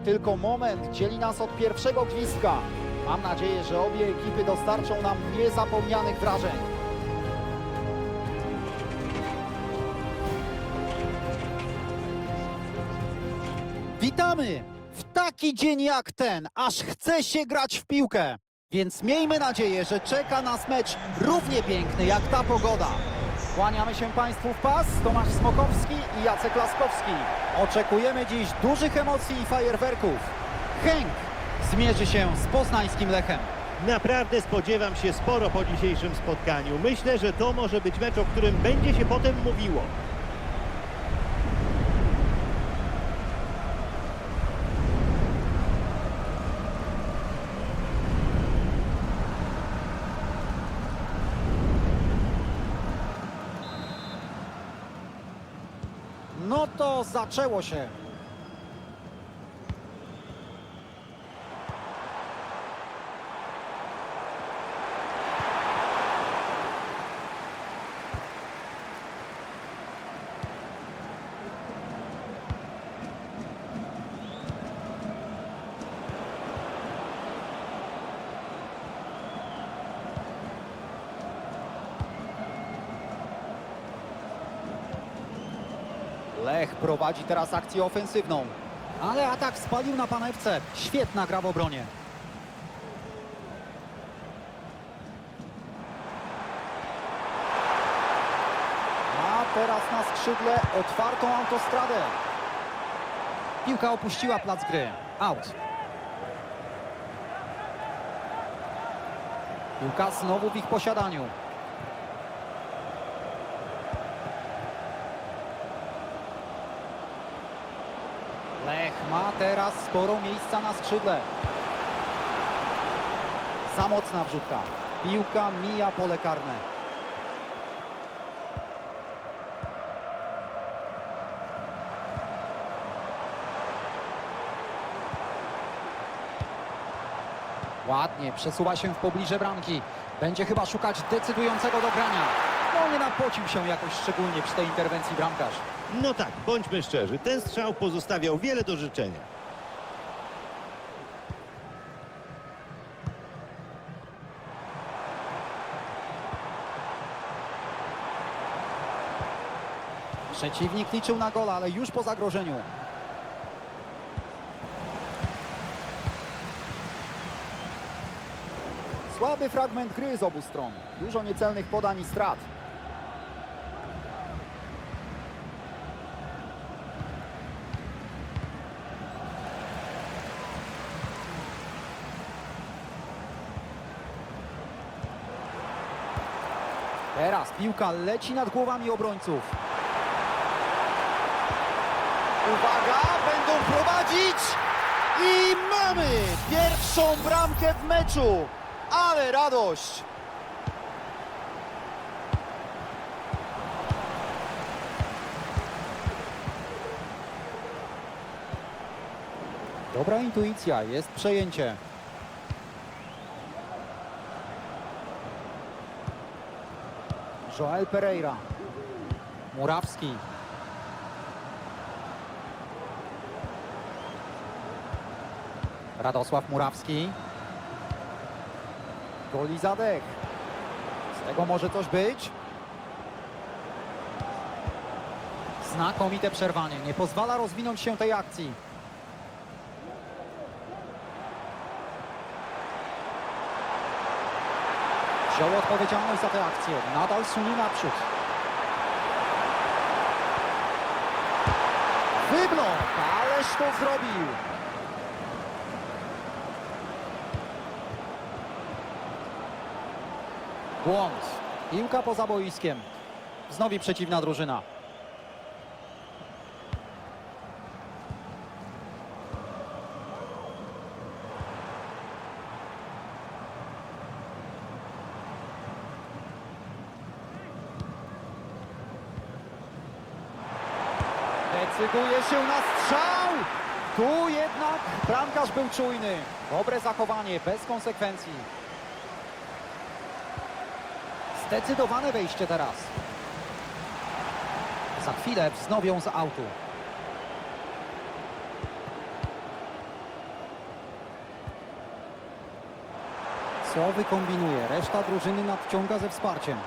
Tylko moment dzieli nas od pierwszego gwizdka. Mam nadzieję, że obie ekipy dostarczą nam niezapomnianych wrażeń. Witamy! W taki dzień jak ten, aż chce się grać w piłkę. Więc miejmy nadzieję, że czeka nas mecz równie piękny jak ta pogoda. Kłaniamy się Państwu w pas, Tomasz Smokowski i Jacek Laskowski. Oczekujemy dziś dużych emocji i fajerwerków. Henk zmierzy się z poznańskim Lechem. Naprawdę spodziewam się sporo po dzisiejszym spotkaniu. Myślę, że to może być mecz, o którym będzie się potem mówiło. No to zaczęło się. Lech prowadzi teraz akcję ofensywną. Ale atak spalił na panewce. Świetna gra w obronie. A teraz na skrzydle otwartą autostradę. Piłka opuściła plac gry. Out. Piłka znowu w ich posiadaniu. Lech ma teraz sporo miejsca na skrzydle. Za mocna wrzutka. Piłka mija pole karne. Ładnie, przesuwa się w pobliże bramki. Będzie chyba szukać decydującego dogrania. No nie napocił się jakoś szczególnie przy tej interwencji bramkarz. No tak, bądźmy szczerzy, ten strzał pozostawiał wiele do życzenia. Przeciwnik liczył na gola, ale już po zagrożeniu. Słaby fragment gry z obu stron. Dużo niecelnych podań i strat. Teraz piłka leci nad głowami obrońców. Uwaga, będą prowadzić i mamy pierwszą bramkę w meczu. Ale radość! Dobra intuicja, jest przejęcie. Joel Pereira. Murawski. Radosław Murawski. Goli zadech. Z tego może coś być. Znakomite przerwanie. Nie pozwala rozwinąć się tej akcji. Wziął odpowiedzialność za tę akcję. Nadal sunie naprzód. Wyblok, ależ to zrobił. Błąd. Piłka poza boiskiem. Znowu przeciwna drużyna. Decyduje się na strzał! Tu jednak bramkarz był czujny. Dobre zachowanie, bez konsekwencji. Zdecydowane wejście teraz. Za chwilę wznowią z autu. Co wykombinuje? Reszta drużyny nadciąga ze wsparciem.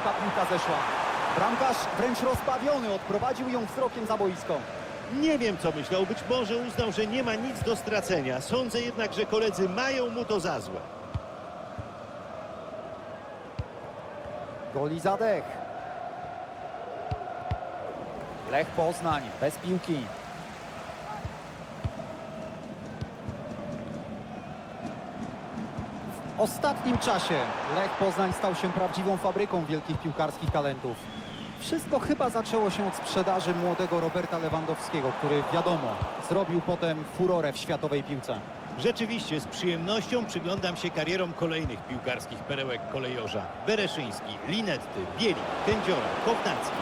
Ta piłka zeszła. Bramkarz wręcz rozbawiony odprowadził ją wzrokiem za boisko. Nie wiem, co myślał. Być może uznał, że nie ma nic do stracenia. Sądzę jednak, że koledzy mają mu to za złe. Goli zadech. Lech Poznań bez piłki. Ostatnim czasie Lech Poznań stał się prawdziwą fabryką wielkich piłkarskich talentów. Wszystko chyba zaczęło się od sprzedaży młodego Roberta Lewandowskiego, który wiadomo, zrobił potem furorę w światowej piłce. Rzeczywiście, z przyjemnością przyglądam się karierom kolejnych piłkarskich perełek kolejorza. Bereszyński, Linetty, Bielik, Kędziora, Kownacki,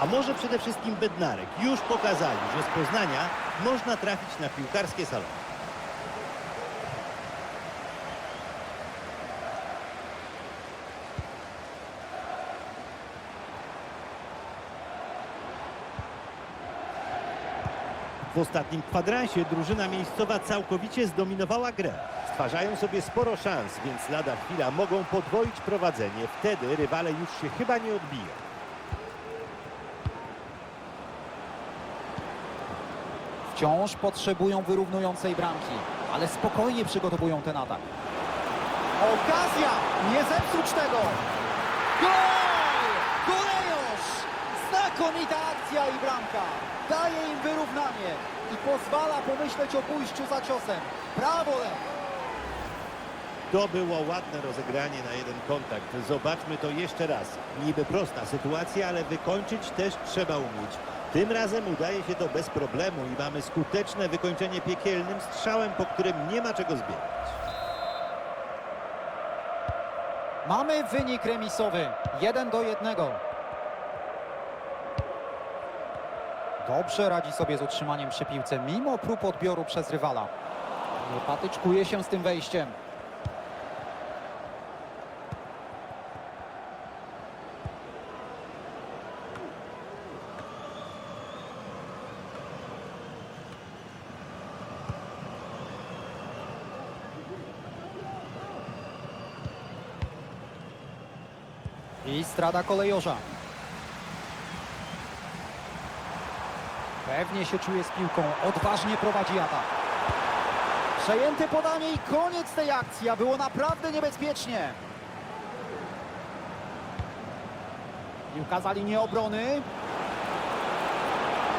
a może przede wszystkim Bednarek już pokazali, że z Poznania można trafić na piłkarskie salony. W ostatnim kwadransie drużyna miejscowa całkowicie zdominowała grę. Stwarzają sobie sporo szans, więc lada chwila mogą podwoić prowadzenie. Wtedy rywale już się chyba nie odbiją. Wciąż potrzebują wyrównującej bramki, ale spokojnie przygotowują ten atak. Okazja! Nie zepsuć tego! Gol! Kolejosz! Znakomita akcja i bramka! Daje im wyrównanie i pozwala pomyśleć o pójściu za ciosem. Brawo Lech! To było ładne rozegranie na jeden kontakt. Zobaczmy to jeszcze raz. Niby prosta sytuacja, ale wykończyć też trzeba umieć. Tym razem udaje się to bez problemu i mamy skuteczne wykończenie piekielnym strzałem, po którym nie ma czego zbierać. Mamy wynik remisowy. 1 do 1. Dobrze radzi sobie z utrzymaniem przy piłce, mimo prób odbioru przez rywala. Nie patyczkuje się z tym wejściem. I strada kolejorza. Pewnie się czuje z piłką, odważnie prowadzi atak. Przejęte podanie i koniec tej akcji, a było naprawdę niebezpiecznie. Piłka za linię obrony.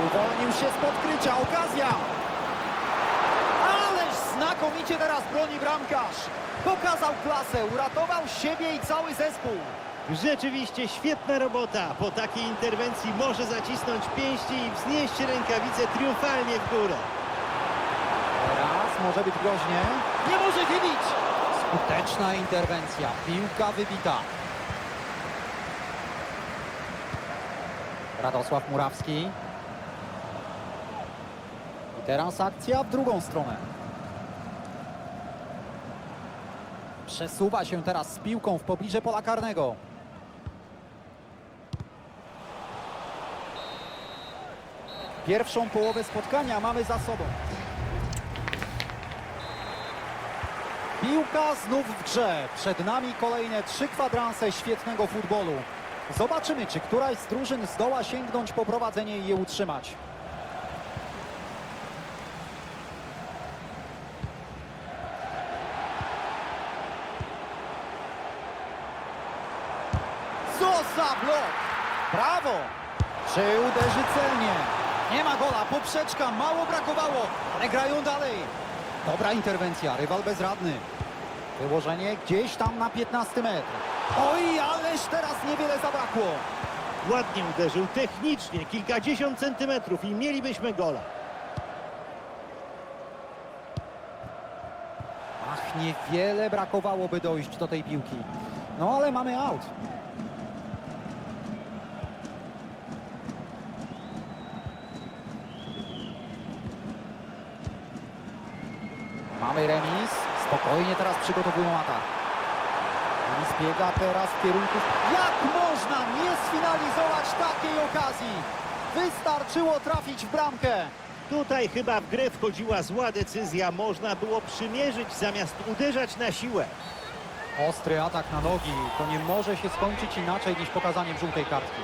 Uwolnił się z podkrycia, okazja. Ależ znakomicie teraz broni bramkarz. Pokazał klasę, uratował siebie i cały zespół. Rzeczywiście świetna robota. Po takiej interwencji może zacisnąć pięści i wznieść rękawice triumfalnie w górę. Teraz może być groźnie. Nie może wybić! Skuteczna interwencja. Piłka wybita. Radosław Murawski. I teraz akcja w drugą stronę. Przesuwa się teraz z piłką w pobliże pola karnego. Pierwszą połowę spotkania mamy za sobą. Piłka znów w grze. Przed nami kolejne trzy kwadranse świetnego futbolu. Zobaczymy, czy któraś z drużyn zdoła sięgnąć po prowadzenie i je utrzymać. Co za blok! Brawo! Czy uderzy celnie? Nie ma gola, poprzeczka, mało brakowało, ale grają dalej. Dobra interwencja, rywal bezradny. Wyłożenie gdzieś tam na 15 metr. Oj, ależ teraz niewiele zabrakło. Ładnie uderzył, technicznie, kilkadziesiąt centymetrów i mielibyśmy gola. Ach, niewiele brakowałoby dojść do tej piłki. No ale mamy aut. Mamy remis. Spokojnie teraz przygotowują atak. Remis biega teraz w kierunku... Jak można nie sfinalizować takiej okazji? Wystarczyło trafić w bramkę. Tutaj chyba w grę wchodziła zła decyzja. Można było przymierzyć zamiast uderzać na siłę. Ostry atak na nogi. To nie może się skończyć inaczej niż pokazaniem żółtej kartki.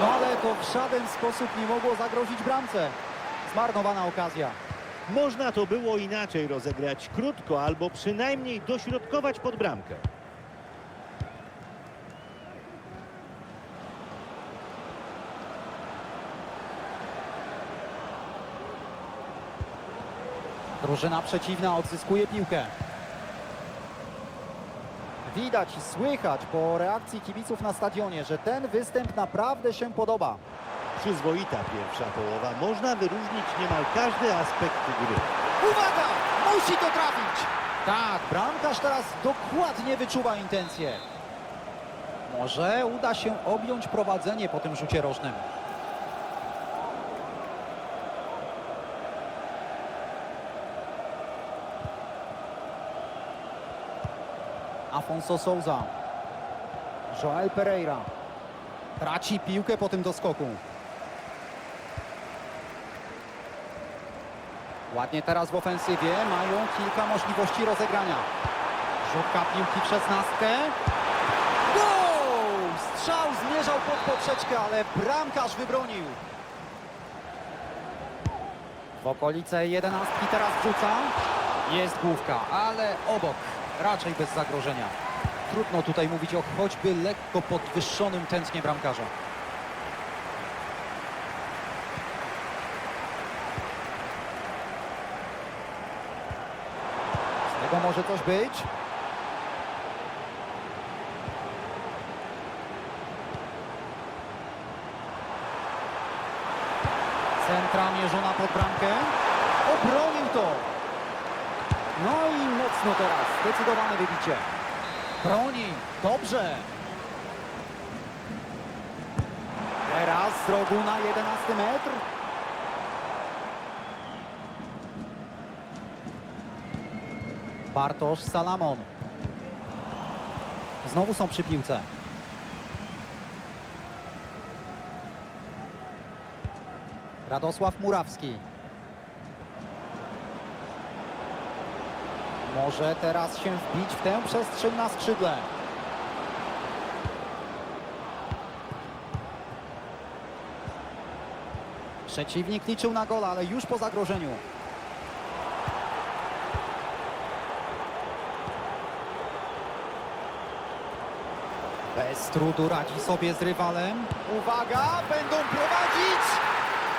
No ale to w żaden sposób nie mogło zagrozić bramce. Zmarnowana okazja. Można to było inaczej rozegrać krótko albo przynajmniej dośrodkować pod bramkę. Drużyna przeciwna odzyskuje piłkę. Widać i słychać po reakcji kibiców na stadionie, że ten występ naprawdę się podoba. Przyzwoita pierwsza połowa. Można wyróżnić niemal każdy aspekt gry. Uwaga! Musi to trafić! Tak, bramkarz teraz dokładnie wyczuwa intencje. Może uda się objąć prowadzenie po tym rzucie rożnym. Afonso Souza. Joel Pereira. Traci piłkę po tym doskoku. Ładnie teraz w ofensywie mają kilka możliwości rozegrania. Rzutka piłki przez nastkę. Gol! Strzał zmierzał pod poprzeczkę, ale bramkarz wybronił. W okolice jedenastki teraz wrzuca. Jest główka, ale obok. Raczej bez zagrożenia. Trudno tutaj mówić o choćby lekko podwyższonym tętnie bramkarza. Tego może coś być. Centra mierzona pod bramkę. Obronił to. No i mocno teraz. Zdecydowane wybicie. Broni. Dobrze. Teraz z rogu na 11 metr. Bartosz Salamon. Znowu są przy piłce. Radosław Murawski. Może teraz się wbić w tę przestrzeń na skrzydle. Przeciwnik liczył na gola, ale już po zagrożeniu. Bez trudu radzi sobie z rywalem. Uwaga, będą prowadzić!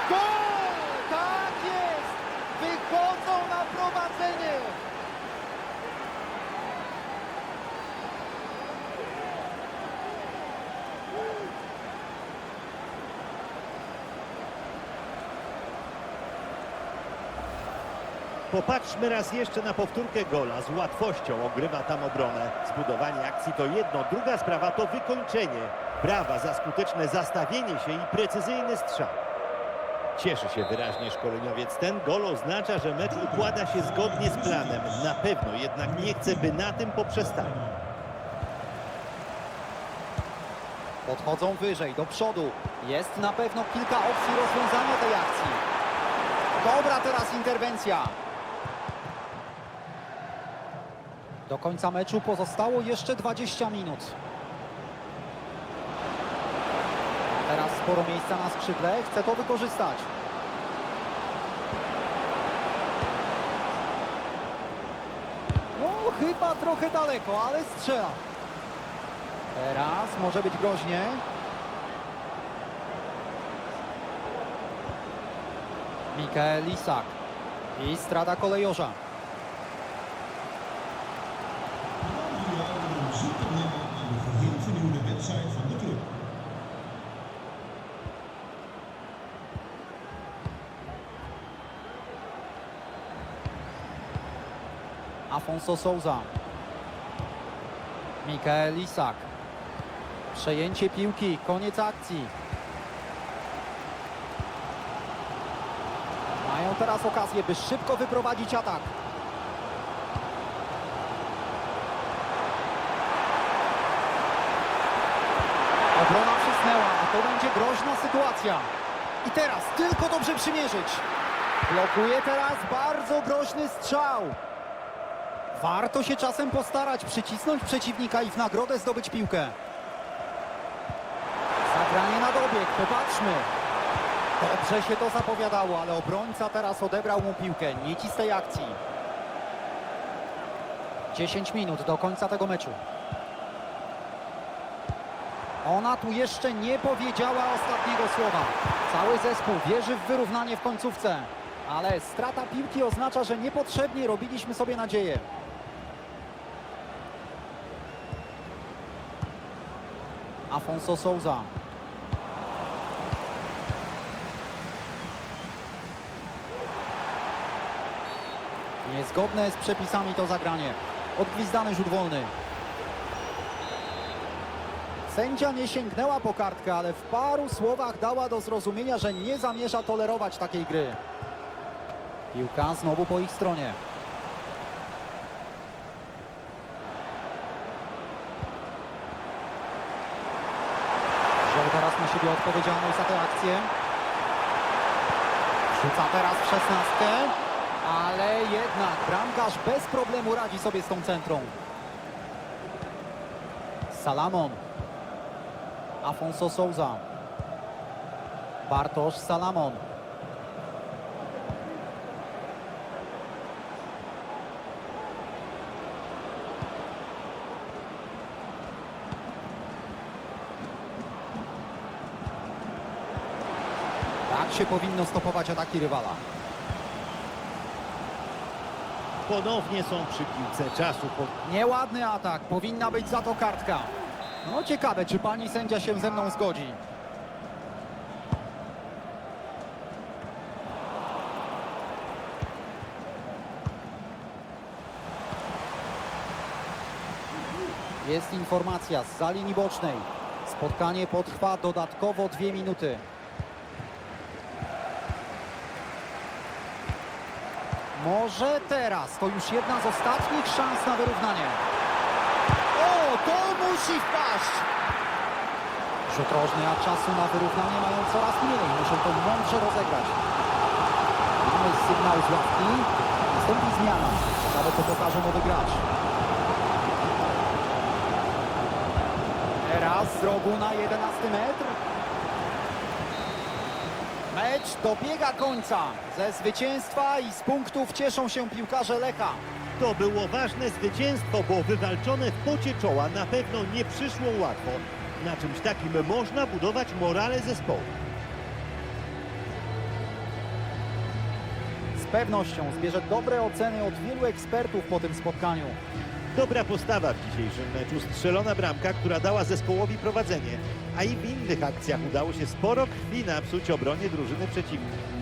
Gol! Tak jest! Wychodzą na prowadzenie! Popatrzmy raz jeszcze na powtórkę gola. Z łatwością ogrywa tam obronę. Zbudowanie akcji to jedno, druga sprawa to wykończenie. Brawa za skuteczne zastawienie się i precyzyjny strzał. Cieszy się wyraźnie szkoleniowiec. Ten gol oznacza, że mecz układa się zgodnie z planem. Na pewno jednak nie chce, by na tym poprzestali. Podchodzą wyżej, do przodu. Jest na pewno kilka opcji rozwiązania tej akcji. Dobra teraz interwencja. Do końca meczu pozostało jeszcze 20 minut. Teraz sporo miejsca na skrzydle, chce to wykorzystać. No chyba trochę daleko, ale strzela. Teraz może być groźnie. Mikael Isak. I strata kolejorza. Club. Afonso Souza. Mikael Isak. Przejęcie piłki, koniec akcji. Mają teraz okazję, by szybko wyprowadzić atak. To będzie groźna sytuacja. I teraz tylko dobrze przymierzyć. Blokuje teraz bardzo groźny strzał. Warto się czasem postarać, przycisnąć przeciwnika i w nagrodę zdobyć piłkę. Zagranie na dobieg, popatrzmy. Dobrze się to zapowiadało, ale obrońca teraz odebrał mu piłkę. Nici z tej akcji. 10 minut do końca tego meczu. Ona tu jeszcze nie powiedziała ostatniego słowa. Cały zespół wierzy w wyrównanie w końcówce. Ale strata piłki oznacza, że niepotrzebnie robiliśmy sobie nadzieję. Afonso Souza. Niezgodne z przepisami to zagranie. Odgwizdany rzut wolny. Sędzia nie sięgnęła po kartkę, ale w paru słowach dała do zrozumienia, że nie zamierza tolerować takiej gry. Piłka znowu po ich stronie. Wziął teraz na siebie odpowiedzialność za tę akcję. Rzuca teraz w szesnastkę, ale jednak bramkarz bez problemu radzi sobie z tą centrą. Salamon. Afonso Souza. Bartosz Salamon. Tak się powinno stopować ataki rywala. Ponownie są przy piłce czasu. Po... Nieładny atak, powinna być za to kartka. No ciekawe, czy pani sędzia się ze mną zgodzi. Jest informacja z za linii bocznej. Spotkanie potrwa dodatkowo dwie minuty. Może teraz, to już jedna z ostatnich szans na wyrównanie. To musi wpaść! Rzut rożny, a czasu na wyrównanie mają coraz mniej. Muszą to mądrze rozegrać. Mamy sygnał z ławki. Nastąpi zmiana. Ciekawe, co pokaże nowy gracz. Teraz z rogu na 11 metr. Mecz dobiega końca. Ze zwycięstwa i z punktów cieszą się piłkarze Lecha. To było ważne zwycięstwo, bo wywalczone w pocie czoła na pewno nie przyszło łatwo. Na czymś takim można budować morale zespołu. Z pewnością zbierze dobre oceny od wielu ekspertów po tym spotkaniu. Dobra postawa w dzisiejszym meczu, strzelona bramka, która dała zespołowi prowadzenie, a i w innych akcjach udało się sporo krwi napsuć obronie drużyny przeciwnej.